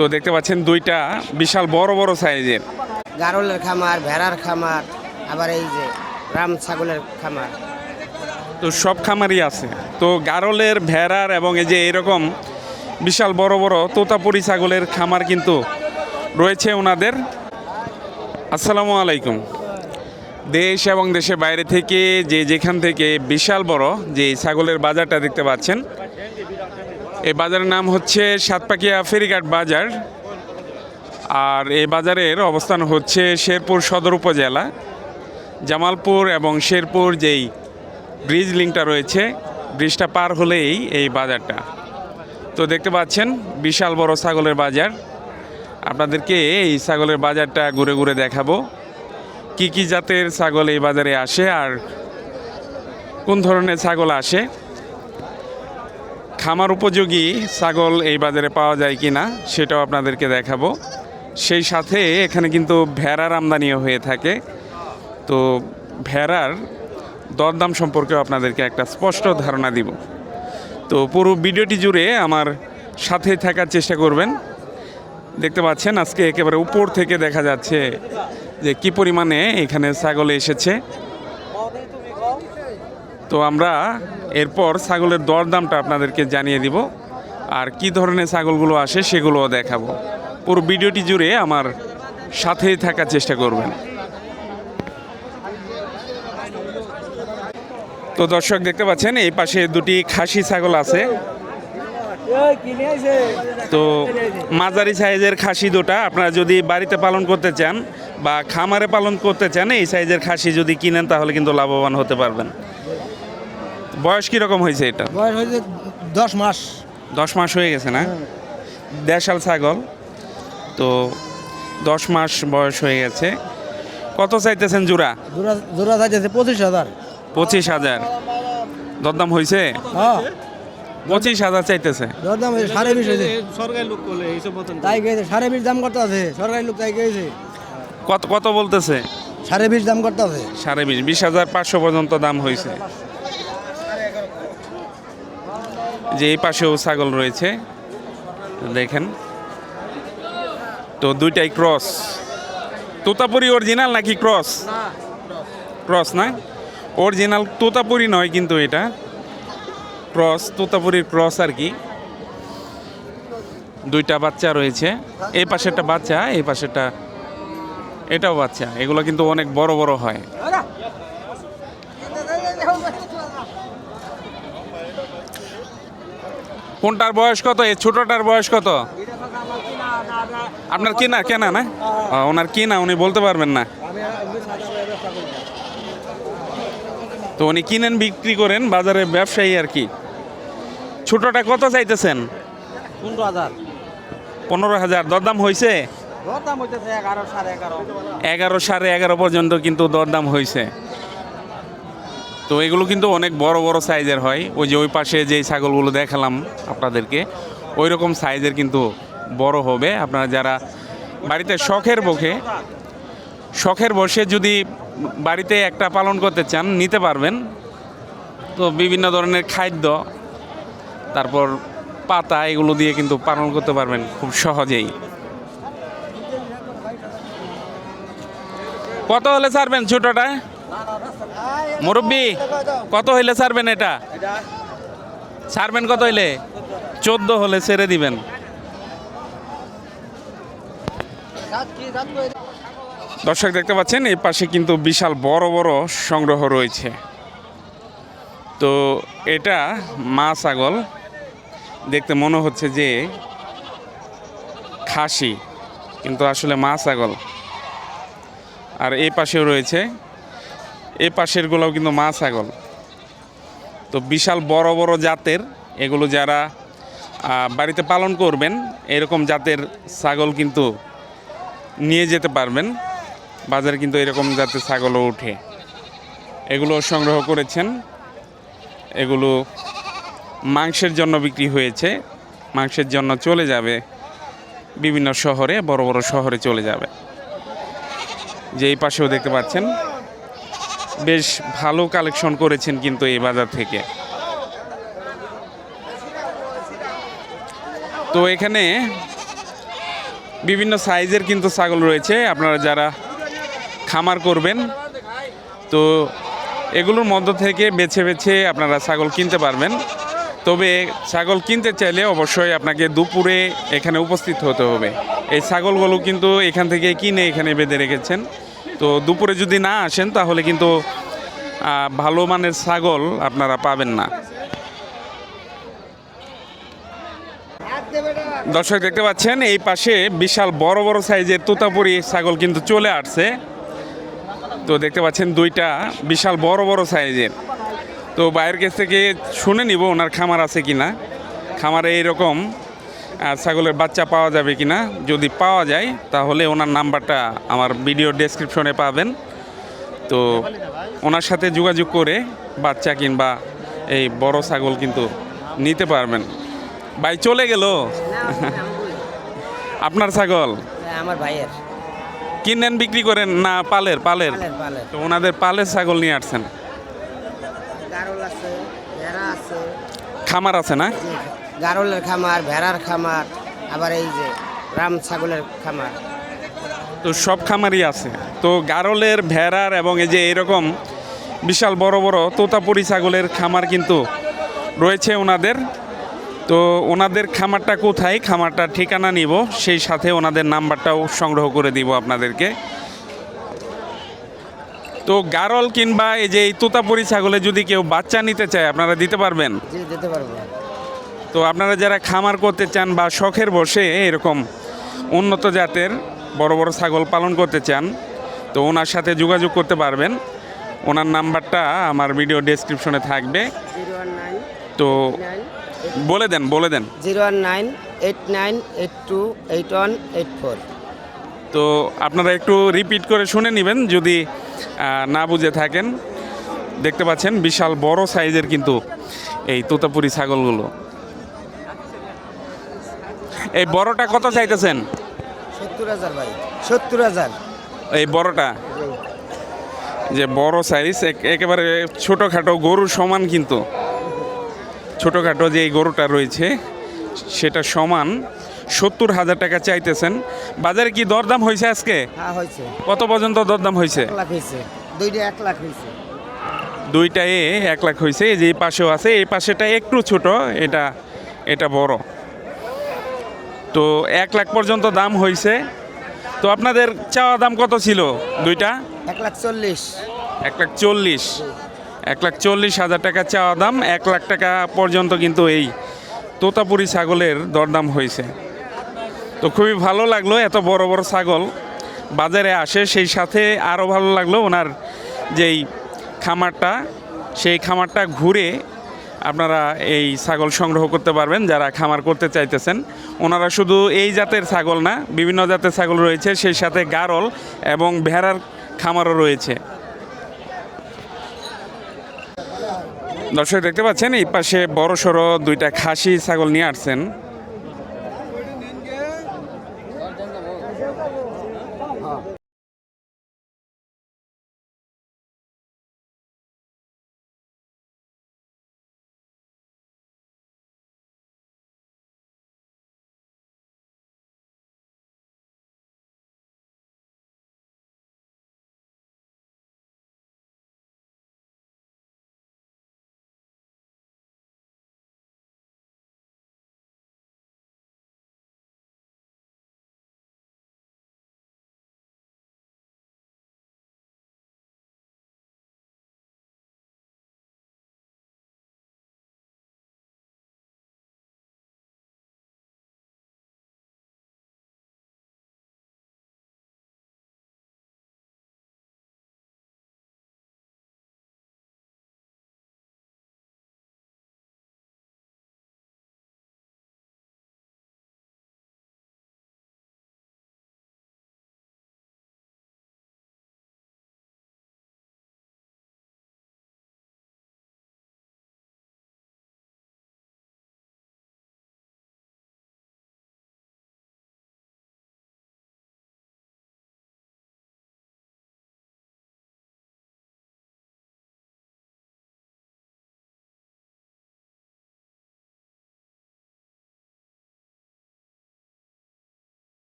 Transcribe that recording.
তো দেখতে পাচ্ছেন দুইটা বিশাল বড় বড় সাইজের। গারলের খামার ভেড়ার খামার আবার এই যে রাম ছাগলের খামার। তো সব খামারই আছে। তো গারলের ভেড়ার এবং এই যে এরকম বিশাল বড় বড় তোতাপুরি ছাগলের খামার কিন্তু রয়েছে ওনাদের। আসসালামু আলাইকুম। দেশ এবং দেশের বাইরে থেকে যে যেখান থেকে বিশাল বড় যে ছাগলের বাজারটা দেখতে পাচ্ছেন এই বাজারের নাম হচ্ছে সাতপাকিয়া ফেরিঘাট বাজার। আর এই বাজারের অবস্থান হচ্ছে শেরপুর সদর উপজেলা। জামালপুর এবং শেরপুর যেই ব্রিজ লিঙ্কটা রয়েছে ব্রিজটা পার হলেই এই বাজারটা। তো দেখতে পাচ্ছেন, বিশাল বড় ছাগলের বাজার। আপনাদেরকে এই ছাগলের বাজারটা ঘুরে ঘুরে দেখাবো। কি কি জাতের ছাগল এই বাজারে আসে আর কোন ধরনের ছাগল আসে। খামার উপযোগী ছাগল এই বাজারে পাওয়া যায় কি না সেটাও আপনাদেরকে দেখাবো। সেই সাথে এখানে কিন্তু ভেড়ার আমদানিও হয়ে থাকে। তো ভেড়ার দরদাম সম্পর্কেও আপনাদেরকে একটা স্পষ্ট ধারণা দিব। তো পুরো ভিডিওটি জুড়ে আমার সাথে থাকার চেষ্টা করবেন। দেখতে পাচ্ছেন আজকে একেবারে উপর থেকে দেখা যাচ্ছে যে কি পরিমাণে এখানে ছাগল এসেছে। তো আমরা এরপর ছাগলের দরদামটা আপনাদেরকে জানিয়ে দিব আর কি ধরনের ছাগলগুলো আসে সেগুলোও দেখাবো। পুরো ভিডিওটি জুড়ে আমার সাথেই থাকার চেষ্টা করবেন। তো দর্শক দেখতে পাচ্ছেন, এই পাশে দুটি খাসি ছাগল আছে। তো মাঝারি সাইজের খাসি দুটা, আপনারা যদি বাড়িতে পালন করতে চান বা খামারে পালন করতে চান, এই সাইজের খাসি যদি কিনেন তাহলে কিন্তু লাভবান হতে পারবেন। বয়স কীরকম হয়েছে এটা? বয়স হয়েছে দশ মাস। দশ মাস হয়ে গেছে না? দেশাল ছাগল। তো দশ মাস বয়স হয়ে গেছে। কত চাইতেছেন জোড়া? জোড়া জোড়া যাইতেছে পঁচিশ হাজার। পঁচিশ হাজার। দরদাম হয়েছে? হ্যাঁ। পঁচিশ হাজার চাইতেছে। দরদাম হয়েছে সাড়ে বিশ হয়েছে। সরকারি লোক করলে এইসব তাই গেছে সাড়ে বিশ দাম করতে আছে। সরকারি লোক তাই গেছে কত কত বলতেছে? সাড়ে বিশ দাম করতে আছে। সাড়ে বিশ বিশ হাজার পাঁচশো পর্যন্ত দাম হয়েছে। যে এই পাশেও ছাগল রয়েছে দেখেন। তো দুইটাই ক্রস। তোতাপুরি অরিজিনাল নাকি ক্রস? ক্রস না? অরিজিনাল তোতাপুরি নয় কিন্তু এটা। ক্রস তোতাপুরির ক্রস আর কি। দুইটা বাচ্চা রয়েছে। এই পাশেরটা বাচ্চা এই পাশেরটা এটাও বাচ্চা। এগুলো কিন্তু অনেক বড় বড় হয়। কোনটার বয়স কত? এই ছোটটার বয়স কত? আপনার কিনা কেনা না ওনার কিনা উনি বলতে পারবেন না। তো উনি কিনেন বিক্রি করেন বাজারে ব্যবসায়ী আর কি। ছোটটা কত চাইতেছেন? পনেরো হাজার। পনেরো হাজার। দরদাম হয়েছে এগারো সাড়ে এগারো। পর্যন্ত কিন্তু দরদাম হয়েছে তো এগুলো কিন্তু অনেক বড় বড় সাইজের হয়। ওই যে ওই পাশে যে ছাগলগুলো দেখালাম আপনাদেরকে ওই রকম সাইজের কিন্তু বড় হবে। আপনারা যারা বাড়িতে শখের বসে শখের বসে যদি বাড়িতে একটা পালন করতে চান, নিতে পারবেন। তো বিভিন্ন ধরনের খাদ্য, তারপর পাতা, এগুলো দিয়ে কিন্তু পালন করতে পারবেন খুব সহজেই। কত হলে ছাড়বেন ছোটটা? মুরব্বী, কত হইলে ছাড়বেন এটা? ছাড়বেন কত হইলে? চোদ্দ হলে ছেড়ে দিবেন। দর্শক দেখতে পাচ্ছেন, এই পাশে কিন্তু বিশাল বড় বড় সংগ্রহ রয়েছে। তো এটা মা ছাগল। দেখতে মনে হচ্ছে যে খাসি, কিন্তু আসলে মা ছাগল। আর এই পাশেও রয়েছে এই পাশেরগুলোও কিন্তু মা ছাগল। তো বিশাল বড় বড় জাতের এগুলো যারা বাড়িতে পালন করবেন, এরকম জাতের ছাগল কিন্তু নিয়ে যেতে পারবেন। বাজারে কিন্তু এরকম জাতের ছাগলও ওঠে। এগুলো সংগ্রহ করেছেন। এগুলো মাংসের জন্য বিক্রি হয়েছে। মাংসের জন্য চলে যাবে। বিভিন্ন শহরে, বড় বড় শহরে চলে যাবে। যে এই পাশেও দেখতে পাচ্ছেন বেশ ভালো কালেকশন করেছেন কিন্তু এই বাজার থেকে। তো এখানে বিভিন্ন সাইজের কিন্তু ছাগল রয়েছে, আপনারা যারা খামার করবেন, তো এগুলোর মধ্য থেকে বেছে বেছে আপনারা ছাগল কিনতে পারবেন। তবে ছাগল কিনতে চাইলে অবশ্যই আপনাকে দুপুরে এখানে উপস্থিত হতে হবে। এই ছাগলগুলো কিন্তু এখান থেকে কিনে এখানে বেঁধে রেখেছেন। তো দুপুরে যদি না আসেন, তাহলে কিন্তু ভালো মানের ছাগল আপনারা পাবেন না। দর্শক দেখতে পাচ্ছেন, এই পাশে বিশাল বড় বড় সাইজের তোতাপুরি ছাগল কিন্তু চলে আসছে। তো দেখতে পাচ্ছেন দুইটা বিশাল বড় বড় সাইজের। তো বাইরের কাছ থেকে শুনে নিব ওনার খামার আছে কিনা। খামারে এইরকম আহ, ছাগলের বাচ্চা পাওয়া যাবে কি না যদি পাওয়া যায় তাহলে ওনার নাম্বারটা আমার ভিডিও ডেসক্রিপশনে পাবেন। তো ওনার সাথে যোগাযোগ করে বাচ্চা কিংবা এই বড় ছাগল কিন্তু নিতে পারবেন। ভাই চলে গেল। আপনার ছাগল? আমার ভাইয়ের। কিনেন বিক্রি করেন? না পালের পালের। তো ওনাদের পালের ছাগল নিয়ে আসছেন। খামার আছে না? গারলের খামার ভেড়ার খামার আবার এই যে রাম ছাগলের খামার। তো সব খামারই আছে। তো গারলের ভেড়ার এবং এই যে এরকম বিশাল বড় বড় তোতাপুরি ছাগলের খামার কিন্তু রয়েছে ওনাদের। তো ওনাদের খামারটা কোথায় খামারটা ঠিকানা নিব সেই সাথে ওনাদের নাম্বারটাও সংগ্রহ করে দিব আপনাদেরকে। তো গারল কিংবা এই যে এই তোতাপুরি ছাগলে যদি কেউ বাচ্চা নিতে চায় আপনারা দিতে পারবেন? দিতে পারব। তো আপনারা যারা খামার করতে চান বা শখের বসে এরকম উন্নত জাতের বড় বড় ছাগল পালন করতে চান তো ওনার সাথে যোগাযোগ করতে পারবেন। ওনার নাম্বারটা আমার ভিডিও ডেসক্রিপশনে থাকবে। তো বলে দেন বলে দেন। Zero one nine eight nine eight two eight one eight four. তো আপনারা একটু রিপিট করে শুনে নেবেন যদি না বুঝে থাকেন। দেখতে পাচ্ছেন বিশাল বড় সাইজের কিন্তু এই তোতাপুরি ছাগলগুলো। এই বড়টা কত চাইতেছেন? সত্তর হাজার ভাই সত্তর হাজার। এই বড়টা? যে বড় সাইজ একেবারে ছোটোখাটো গরুর সমান কিন্তু। ছোটোখাটো যে এই গরুটা রয়েছে সেটা সমান। সত্তর হাজার টাকা চাইতেছেন। বাজারে কি দরদাম হয়েছে আজকে? হ্যাঁ কত পর্যন্ত দরদাম হয়েছে? এক লাখ হয়েছে। দুইটা দুইটায় এক লাখ হয়েছে। এই যে এই পাশেও আছে এই পাশেটা একটু ছোট এটা এটা বড়। তো এক লাখ পর্যন্ত দাম হয়েছে তো আপনাদের চাওয়া দাম কত ছিল দুইটা? এক লাখ চল্লিশ। এক লাখ চল্লিশ। এক লাখ চল্লিশ হাজার টাকা চাওয়া দাম এক লাখ টাকা পর্যন্ত কিন্তু এই তোতাপুরি ছাগলের দরদাম হয়েছে তো খুবই ভালো লাগল এত বড় বড় ছাগল। বাজারে আসে সেই সাথে আরও ভালো লাগল ওনার যেই খামারটা সেই খামারটা ঘুরে আপনারা এই ছাগল সংগ্রহ করতে পারবেন, যারা খামার করতে চাইতেছেন। ওনারা শুধু এই জাতের ছাগল না, বিভিন্ন জাতের ছাগল রয়েছে, সেই সাথে গারল এবং ভেড়ার খামারও রয়েছে। দর্শক, দেখতে পাচ্ছেন, এই পাশে বড় সড়ো দুইটা খাসি ছাগল নিয়ে আসছেন।